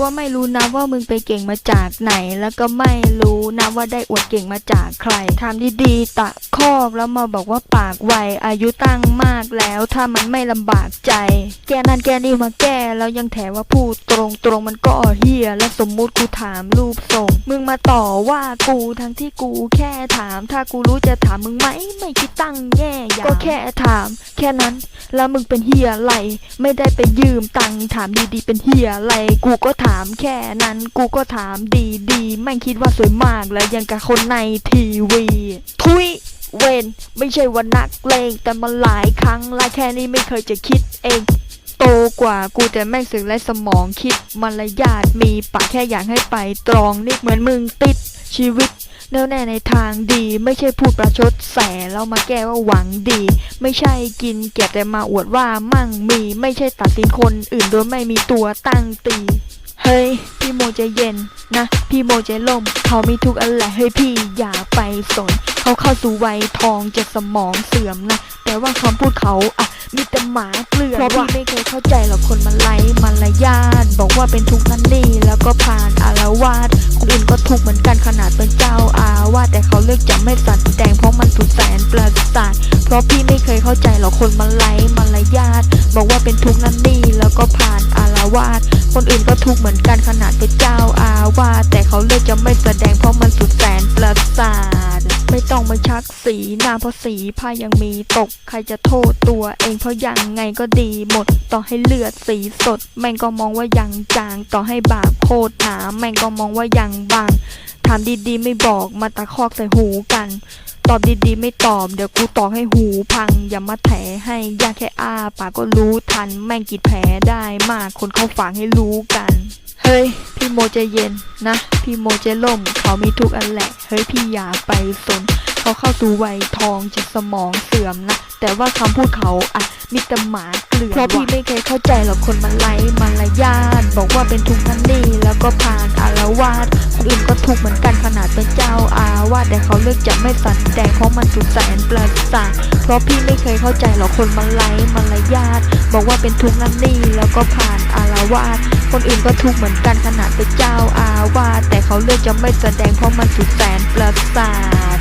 ก็ไม่รู้นะว่ามึงไปเก่งมาจากไหน แล้วก็ไม่รู้นะว่าได้อวดเก่งมาจากใครทำดีๆตะ คอกแล้วมาบอกว่าปากไวอายุตั้งมากแล้ว ถ้ามันไม่ลำบากใจ แกนั่นแกนี่มาแก้แล้วยังแถว่าพูดตรงตรงมันก็เฮียและสมมุติกูถามรูปทรง มึงมาต่อว่ากูทั้งที่กูแค่ถาม ถ้ากูรู้จะถามมึงไหมไม่คิดตั้งแง่อย่างก็แค่ถาม แค่นั้นแล้วมึงเป็นเฮียอะไรไม่ได้ไปยืมตังค์ถามดีๆเป็นเฮียอะไรกูก็ถามแค่นั้นกูก็ถามดีๆไม่คิดว่าสวยมากแล้วยังกับคนในทีวี ทุย เวนไม่ใช่ว่านักเลงแต่มาหลายครั้งและแค่นี้ไม่เคยจะคิดเอง โตกว่ากูแต่แม่งสึกและสมองคิดมารยาทมีปากแค่อยากให้ไปตรองนี่เหมือนมึงติดชีวิตแน่วแน่ในทางดีไม่ใช่พูดประชดแสแล้วมาแก้ว่าหวังดี ไม่ใช่กินเก็บแต่มาอวดว่ามั่งมีไม่ใช่ตัดสินคนอื่นโดยไม่มีตัวตั้งตี เฮ้ย พี่โมใจเย็นนะ พี่โมใจล่มเขามีทุกอันแหละเฮ้ยพี่อย่าไปสน เขาเข้าสู่วัยทองจะสมองเสื่อมนะ แต่ว่าคำพูดเขาอะมีแต่หมาเกลือนเพราะพี่ไม่เคยเข้าใจหรอกคนมันไร้มารยาทบอกว่าเป็นทุกข์นั่นนี่แล้วก็ผ่านอารวาสคนอื่นก็ทุกข์เหมือนกันขนาดเป็นเจ้าอาวาสแต่เขาเลือกจะไม่สัดแดงเพราะมันสุดแสนประสาทเพราะพี่ไม่เคยเข้าใจหรอกคนมันไร้มารยาทบอกว่าเป็นทุกข์นั่นนี่แล้วก็ผ่านอารวาสคนอื่นก็ทุกข์เหมือนกันขนาดเป็นเจ้าอาวาสแต่เขาเลือกจะไม่แสดงเพราะมันสุดแสนประสาท ไม่ต้องมาชักสีหน้าเพราะสีผ้ายังมีตก ใครจะโทษตัวเองเพราะยังไงก็ดีหมด ต่อให้เลือดสีสด แม่งก็มองว่ายังจาง ต่อให้บาปโคตรหนาแม่งก็มองว่ายังบาง ถามดีๆไม่บอกมาตะคอกใส่หูกัน ตอบดีๆไม่ตอบเดี๋ยวกูตอกให้หูพัง อย่ามาแถให้ยากแค่อ้าปากก็รู้ทัน แม่งกิดแผลได้มากคนเขาฝากให้รู้กัน เฮ้ย พี่โมใจเย็นนะ พี่โมใจล่ม เขามีทุกอันแหละ เฮ้ย พี่อย่าไปสน เขาเข้าสู่วัยทองจะสมองเสื่อมนะ แต่ว่าคำพูดเขาอะมีแต่หมาเกลือนเพราะพี่ไม่เคยเข้าใจหรอกคนมันไร้มารยาทบอกว่าเป็นทุกข์นั่นนี่แล้วก็ผ่าน วาสคนอื่นก็ทุกเหมือนกันขนาดเป็นเจ้าอาวาสแต่เขาเลือกจะไม่สันแดงเพราะมันสุดแสนประสาทเพราะพี่ไม่เคยเข้าใจหรอกคนมันไร้มารยาทบอกว่าเป็นทุกนั่นนี่แล้วก็ผ่านอารวาสคนอื่นก็ทุกเหมือนกันขนาดเป็นเจ้าอาวาสแต่เขาเลือกจะไม่แสดงเพราะมันสุดแสนประสาท